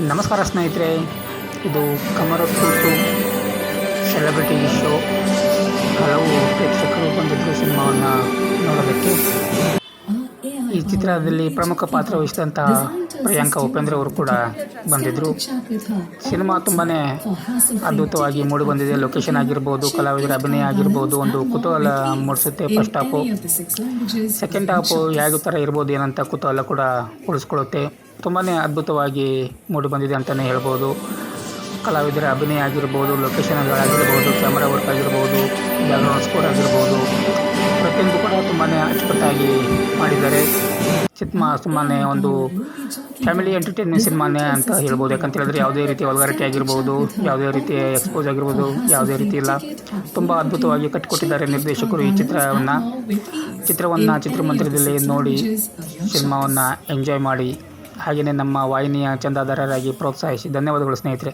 ನಮಸ್ಕಾರ ಸ್ನೇಹಿತರೆ ಇದು ಕಮರ ಟು ಸೆಲೆಬ್ರಿಟಿ ಶೋ. ಹಲವು ಪ್ರೇಕ್ಷಕರು ಈ ಚಿತ್ರದಲ್ಲಿ ಪ್ರಮುಖ ಪಾತ್ರ ವಹಿಸಿದಂತಹ ಪ್ರಿಯಾಂಕಾ ಉಪೇಂದ್ರ ಅವರು ಕೂಡ ಬಂದಿದ್ದರು ಸಿನಿಮಾ ತುಂಬಾ ಅದ್ಭುತವಾಗಿ ಮೂಡಿ ಬಂದಿದೆ. ಲೊಕೇಶನ್ ಆಗಿರ್ಬೋದು, ಕಲಾವಿದರ ಅಭಿನಯ ಆಗಿರ್ಬೋದು, ಒಂದು ಕುತೂಹಲ ಮೂಡಿಸುತ್ತೆ ಫಸ್ಟ್ ಹಾಫು ಸೆಕೆಂಡ್ ಹಾಫು ಯಾವ ಥರ ಇರ್ಬೋದು, ಏನಂತ ಕುತೂಹಲ ಕೂಡ ಉಳಿಸ್ಕೊಳ್ಳುತ್ತೆ. ತುಂಬಾ ಅದ್ಭುತವಾಗಿ ಮೂಡಿ ಬಂದಿದೆ ಅಂತಲೇ ಹೇಳ್ಬೋದು. ಕಲಾವಿದರ ಅಭಿನಯ ಆಗಿರ್ಬೋದು ಲೊಕೇಶನ್ಗಳಾಗಿರ್ಬೋದು ಕ್ಯಾಮ್ರಾ ವರ್ಕ್ ಆಗಿರ್ಬೋದು ಬ್ಯಾಕ್ಗ್ರೌಂಡ್ ಸ್ಕೋರ್ ಆಗಿರ್ಬೋದು. ಪ್ರತಿಯೊಂದು ಕೂಡ ತುಂಬಾ ಅಚ್ಚುಕಟ್ಟಾಗಿ ಮಾಡಿದ್ದಾರೆ. ಸಿನಿಮಾ ಸುಮ್ಮನೆ ಒಂದು ಫ್ಯಾಮಿಲಿ ಎಂಟರ್ಟೈನ್ಮೆಂಟ್ ಸಿನಿಮಾನೇ ಅಂತ ಹೇಳ್ಬೋದು. ಯಾಕಂತ ಹೇಳಿದ್ರೆ ಯಾವುದೇ ರೀತಿ ಒಳಗಾರಿಕೆ ಆಗಿರ್ಬೋದು, ಯಾವುದೇ ರೀತಿ ಎಕ್ಸ್ಪೋಸ್ ಆಗಿರ್ಬೋದು, ಯಾವುದೇ ರೀತಿ ಇಲ್ಲ. ತುಂಬ ಅದ್ಭುತವಾಗಿ ಕಟ್ಟಿಕೊಟ್ಟಿದ್ದಾರೆ ನಿರ್ದೇಶಕರು ಈ ಚಿತ್ರವನ್ನು. ಚಿತ್ರವನ್ನು ಚಿತ್ರಮಂದಿರದಲ್ಲಿ ನೋಡಿ ಸಿನಿಮಾವನ್ನು ಎಂಜಾಯ್ ಮಾಡಿ. ಹಾಗೆಯೇ ನಮ್ಮ ವಾಹಿನಿಯ ಚಂದಾದಾರರಾಗಿ ಪ್ರೋತ್ಸಾಹಿಸಿ. ಧನ್ಯವಾದಗಳು ಸ್ನೇಹಿತರೆ.